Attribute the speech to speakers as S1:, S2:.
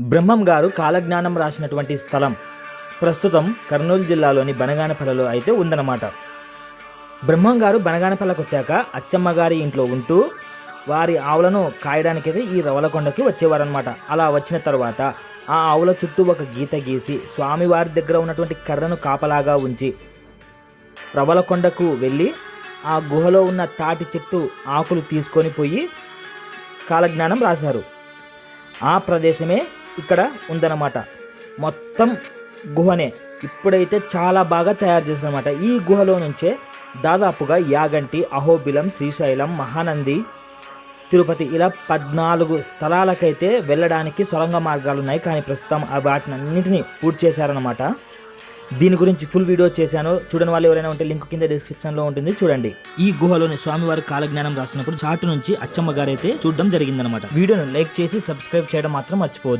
S1: బ్రహ్మం గారు కాలజ్ఞానం రాసినటువంటి స్థలం. ప్రస్తుతం కర్నూలు జిల్లాలోని బనగానపల్లిలో అయితే ఉందన్నమాట. బ్రహ్మం గారు బనగానపల్లికి వచ్చాక అచ్చమ్మ గారి ఇంట్లో ఉంటూ వారి ఆవులను కాయడానికైతే ఈ రవలకొండకి వచ్చేవారనమాట అలా వచ్చిన తర్వాత ఆ ఆవుల చుట్టూ ఒక గీత గీసి స్వామివారి దగ్గర ఉన్నటువంటి కర్రను కాపలాగా ఉంచి రవలకొండకు వెళ్ళి ఆ గుహలో ఉన్న తాటి చెట్టు ఆకులు తీసుకొని పోయి కాలజ్ఞానం రాశారు. ఆ ప్రదేశమే ఇక్కడ ఉందన్నమాట. మొత్తం గుహనే ఇప్పుడైతే చాలా బాగా తయారు చేసిందన్నమాట. ఈ గుహలో నుంచే దాదాపుగా యాగంటి అహోబిలం శ్రీశైలం మహానంది తిరుపతి ఇలా పద్నాలుగు స్థలాలకైతే వెళ్ళడానికి సొరంగ మార్గాలు ఉన్నాయి. కానీ ప్రస్తుతం ఆ వాటిని అన్నింటినీ పూర్తి చేశారనమాట దీని గురించి ఫుల్ వీడియో చేశాను. చూడని వాళ్ళు ఎవరైనా ఉంటే లింక్ కింద డిస్క్రిప్షన్లో ఉంటుంది. చూడండి. ఈ గుహలోని స్వామివారి కాలజ్ఞానం రాసినప్పుడు చాటు నుంచి అచ్చమ్మ గారైతే చూడడం జరిగిందనమాట వీడియోను లైక్ చేసి సబ్స్క్రైబ్ చేయడం మాత్రం మర్చిపోవద్దు.